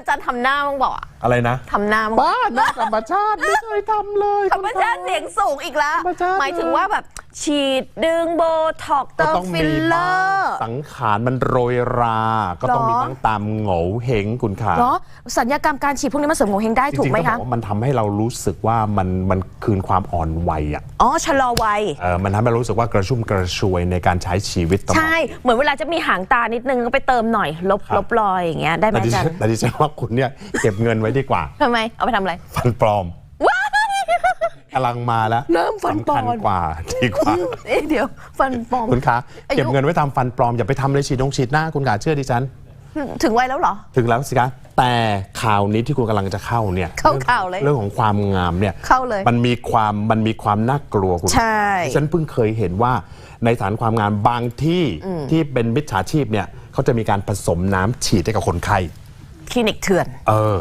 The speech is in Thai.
อาจารย์ทำหน้ามึงบอกอะอะไรนะ ทำหน้ามึงบ้าหน้าธรรมชาติไม่เคยทำเลย ธรรมชาติเสียงสูงอีกแล้ว ธรรมชาติ หมายถึงว่าแบบ ฉีดดึงโบท็อกซ์ก็เติมต้องฟิมีลเลอบ้างร์ สังขารมันโรยรา ก็ต้องหรอมีบ้างตามโง่เฮงคุณขาเหรอสัญญกรรมการฉีดพวกนี้มาเสริมโงเฮงได้จถูกริงไหมๆต้องบคะอกว่ามันทำให้เรารู้สึกว่ามันมันคืนความอ่อนวัยอะอ๋อชะลอวัยเออมันทำให้เรารู้สึกว่ากระชุ่มกระชวยในการใช้ชีวิตตลอดใช่เหมือนเวลาจะมีหางตานิดนึงก็ไปเติมหน่อย ลบครับลบรอยอย่างเงี้ยได้ไหมแต่ดิอาจาฉัรนย์แต่ดิฉันว่าคุณเนี่ยเก็บเงินไว้ดีกว่าทำไมเอาไปทำอะไรฟันปลอมว้าย กำลังมาแล้วเริ่มฟันปลอมสำคัญกว่าดีกว่าเอ๊ะเดี๋ยว ฟันปลอมคุณคะอายุเก็บเงินไว้ทำฟันปลอมอย่าไปทำเลยฉีดนงฉีดหน้าคุณขาเชื่อดิฉันถึงวัยแล้วเหรอ ถึงแล้วสิคะแต่ข่าวนี้ที่คุณกำลังจะเข้าเนี่ยเข้าข่าวเลยเรื่องของความงามเนี่ยเข้าเลย มันมีความมันมีความน่ากลัวคุณใช่ดิฉันเพิ่งเคยเห็นว่าในฐานความงามบางที่ที่เป็นมิจฉาชีพเนี่ยเขาจะมีการผสมน้ำฉีดให้กับคนไข้คลินิกเถื่อน เออ